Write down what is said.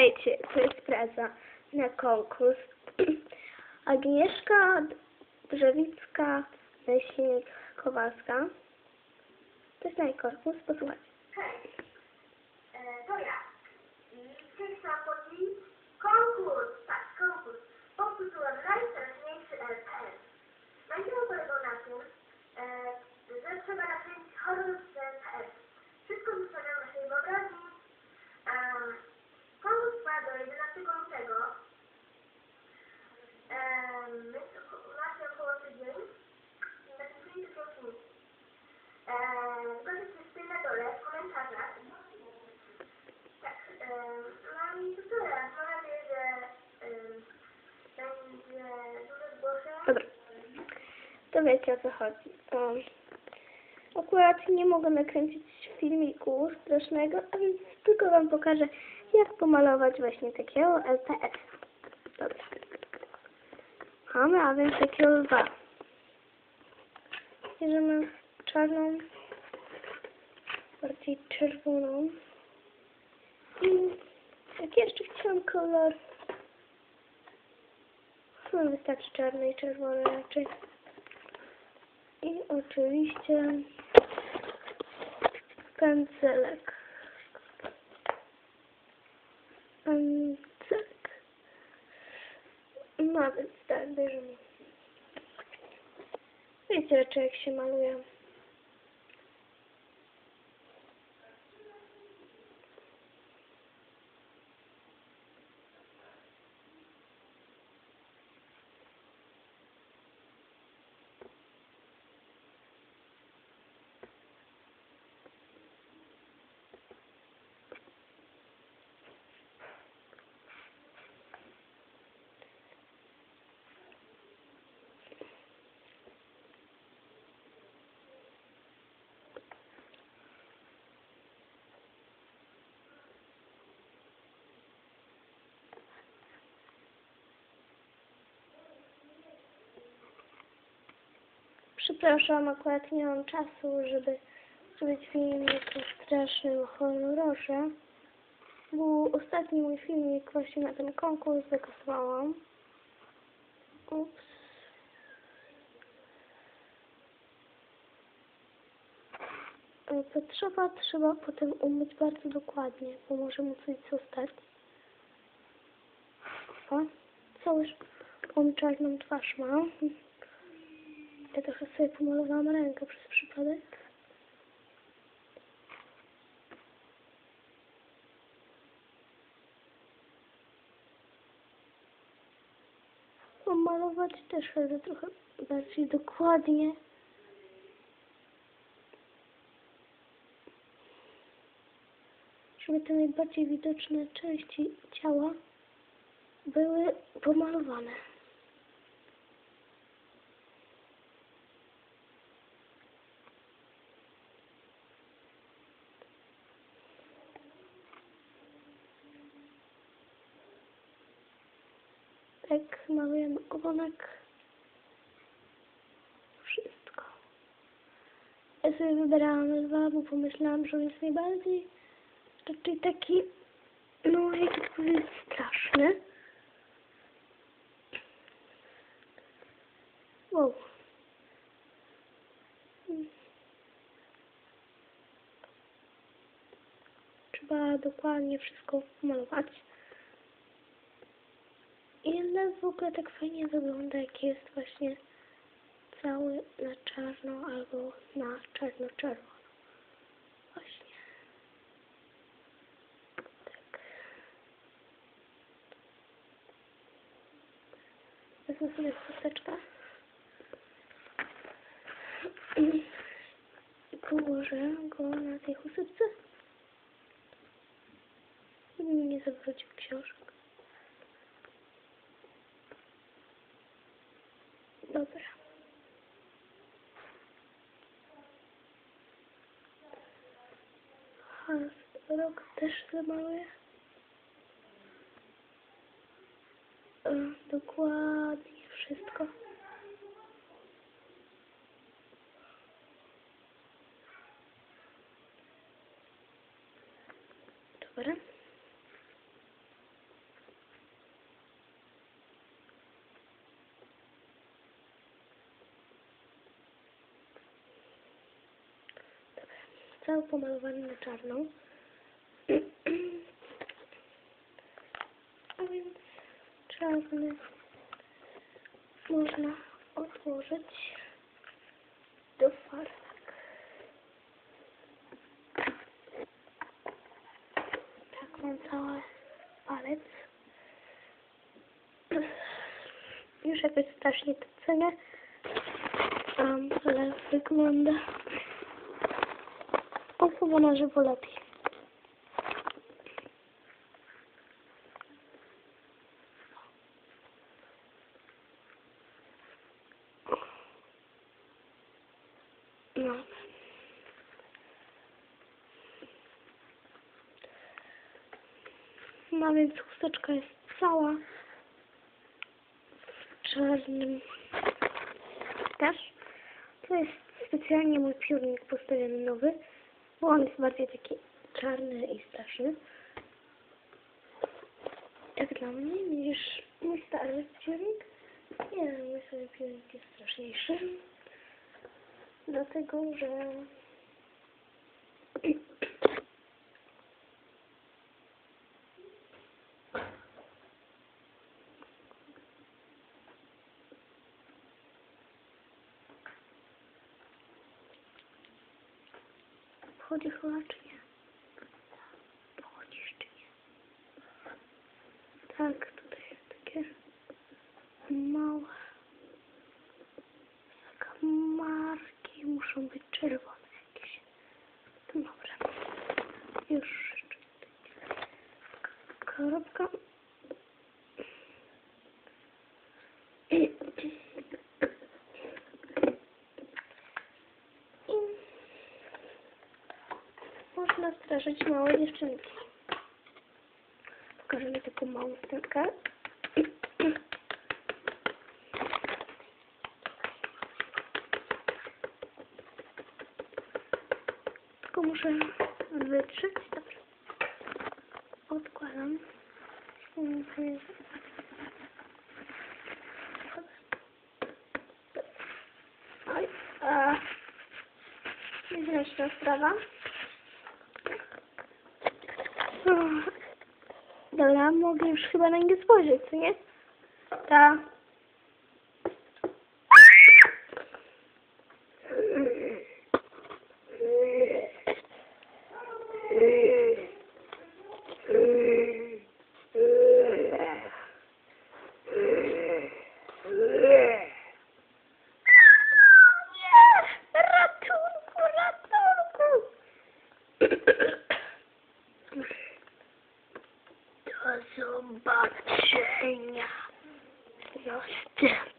Słuchajcie, to jest praca na konkurs. Agnieszka Drzewicka, Leśnik Kowalska. To jest najkorpus, posłuchajcie. Hej, e, to ja. Dzisiejsza Dobra. To wiecie o co chodzi. Um, akurat nie mogę nakręcić filmiku strasznego, a więc tylko wam pokażę, jak pomalować właśnie takiego LPS. Dobra. Mamy, a więc takiego lwa. Bierzemy czarną, bardziej czerwoną. I jak jeszcze chciałam kolor, no wystarczy czarny i czerwony raczej. I oczywiście pędzelek. Pędzelek. No więc tak, bierzemy. Wiecie raczej jak się maluje. Przepraszam, akurat nie mam czasu, żeby zrobić filmik o strasznym horrorze. Był ostatni mój filmik właśnie na ten konkurs, wykasowałam. Ups. To trzeba, trzeba potem umyć bardzo dokładnie, bo może mu coś zostać. O, cały on czarną twarz ma. Ja trochę sobie pomalowałam rękę przez przypadek. Pomalować też chcę trochę bardziej dokładnie. Żeby te najbardziej widoczne części ciała były pomalowane. Tak, malujemy ogonek. Wszystko. Ja sobie wybierałam dwa, bo pomyślałam, że on jest najbardziej raczej taki, no jak to powiedzieć, straszny. Wow. Trzeba dokładnie wszystko pomalować. I jednak w ogóle tak fajnie wygląda, jak jest właśnie cały na czarno albo na czarno-czerwono. Właśnie. Tak. Wezmę sobie chusteczkę. I położę go na tej chusteczce. Nie zawrócił książek. Dobra. Rok też zamaluję. E, Dokładnie wszystko. Dobra. Cały pomalowany na czarno. A więc czarny można odłożyć do farek. Tak mam cały palec. Już jakoś strasznie to cenię, um, ale wygląda o chyba na żywo lepiej. No. No więc chusteczka jest cała w czarnym też. To jest specjalnie mój piórnik postawiony nowy, on jest bardziej taki czarny i straszny. Jak dla mnie niż mój stary piórnik. Nie mój stary piórnik jest straszniejszy. Dlatego, że Wchodzi chyba czy nie? Wchodzisz czy nie? Tak, tutaj jest takie małe zakamarki. Muszą być czerwone jakieś. Dobra. Już. Kropka. I można straszyć małe dziewczynki. Pokażę mi taką małą scenkę. Tylko muszę wytrzeć. Dobrze. Odkładam. Oj, a... Niezręczna sprawa. Dobra, mogę już chyba na nie spojrzeć, co nie? Ta. Ratunku, ratunku! Do zobaczenia w następnym